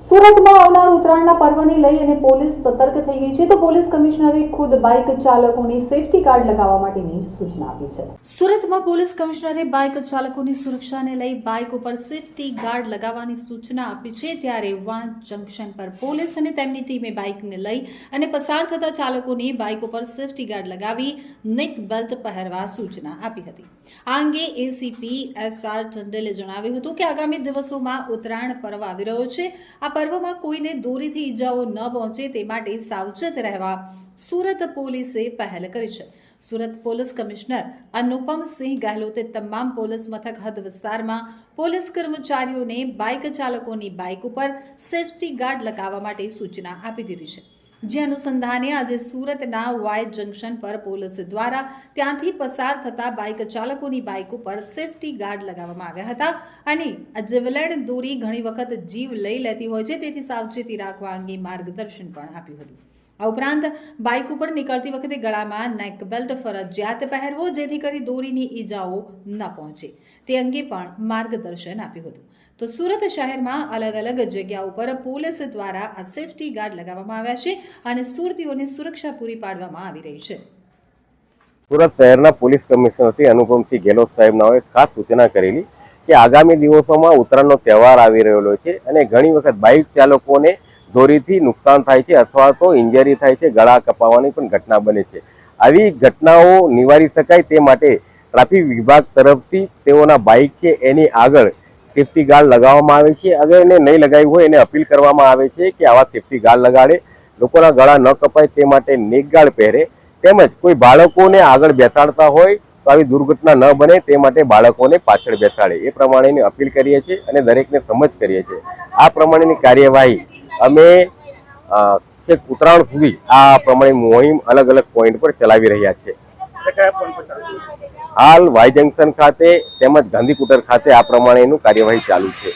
સુરતમાં આવનાર ઉત્તરાયણના પર્વને લઈ અને પોલીસ સતર્ક થઈ ગઈ છે તો પોલીસ કમિશનરે ખુદ બાઇક ચાલકોની સેફટી કાર્ડ લગાવવા માટેની સૂચના આપી છે. સુરતમાં પોલીસ કમિશનરે બાઇક ચાલકોની સુરક્ષાને લઈ બાઇક ઉપર સેફટી ગાર્ડ લગાવવાની સૂચના આપી છે. ત્યારે વાંચ જંકશન પર પોલીસ અને તેમની ટીમે બાઇકને લઈ અને પસાર થતા ચાલકોની બાઇક ઉપર સેફટી ગાર્ડ લગાવી નેક બેલ્ટ પહેરવા સૂચના આપી હતી. આ અંગે એસીપી એસ આર ટંડેલે જણાવ્યું હતું કે આગામી દિવસોમાં ઉત્તરાયણ પર્વ આવી રહ્યો છે. આ પર્વમાં કોઈને દોરીથી ઈજાઓ ન પહોંચે તે માટે સાવચેત રહેવા સુરત પોલીસે પહેલ કરી છે. સુરત પોલીસ કમિશનર અનુપમ સિંહ ગહેલોતે તમામ પોલીસ મથક હદ વિસ્તારમાં પોલીસ કર્મચારીઓને બાઇક ચાલકોની બાઇક ઉપર સેફટી ગાર્ડ લગાવવા માટે સૂચના આપી દીધી છે. જે અનુસંધાને આજે સુરતના વાય જંકશન પર પોલીસ દ્વારા ત્યાંથી પસાર થતા બાઇક ચાલકોની બાઇક ઉપર સેફટી ગાર્ડ લગાવવામાં આવ્યા હતા અને આ જીવલેણ દોરી ઘણી વખત જીવ લઈ લેતી હોય છે, તેથી સાવચેતી રાખવા અંગે માર્ગદર્શન પણ આપ્યું હતું. આ ઉપરાંત બાઇક ઉપર નીકળતી વખતે ગળામાં નેક બેલ્ટ ફરજિયાત પહેરવો, જેથી કરી દોરીની ઈજાઓ ન પહોંચે. તે અંગે પણ માર્ગદર્શન આપ્યું હતું. તો સુરત શહેરમાં અલગ અલગ જગ્યા ઉપર પોલીસ દ્વારા આ સેફટી ગાર્ડ લગાવવામાં આવ્યા છે અને સુરતીઓને સુરક્ષા પૂરી પાડવામાં આવી રહી છે. સુરત શહેરના પોલીસ કમિશનર શ્રી અનુપમસિંહ ગેહલોત સાહેબનાઓએ ખાસ સૂચના કરેલી કે આગામી દિવસોમાં ઉત્તરાયણનો તહેવાર આવી રહેલો છે અને ઘણી વખત બાઇક ચાલકોને દોરીથી નુકસાન થાય છે અથવા તો ઇન્જરી થાય છે, ગળા કપાવવાની પણ ઘટના બને છે. આવી ઘટનાઓ નિવારી શકાય તે માટે ટ્રાફિક વિભાગ તરફથી તેઓના બાઇક છે એની આગળ સેફટી ગાર્ડ લગાવવામાં આવે છે. અગર એને નહીં લગાવી હોય, એને અપીલ કરવામાં આવે છે કે આવા સેફટી ગાર્ડ લગાડે. લોકોના ગળા ન કપાય તે માટે નેક ગાર્ડ પહેરે. તેમજ કોઈ બાળકોને આગળ બેસાડતા હોય તો આવી દુર્ઘટના ન બને તે માટે બાળકોને પાછળ બેસાડે. એ પ્રમાણેની અપીલ કરીએ છીએ અને દરેકને સમજ કરીએ છીએ. આ પ્રમાણેની કાર્યવાહી અમે છેક ઉત્તરાયણ સુધી આ પ્રમાણે મોહિમ અલગ અલગ પોઈન્ટ પર ચલાવી રહ્યા છે. હાલ વાય જંકશન ખાતે તેમજ ગાંધીકુટર ખાતે આ પ્રમાણેનું કાર્યવાહી ચાલુ છે.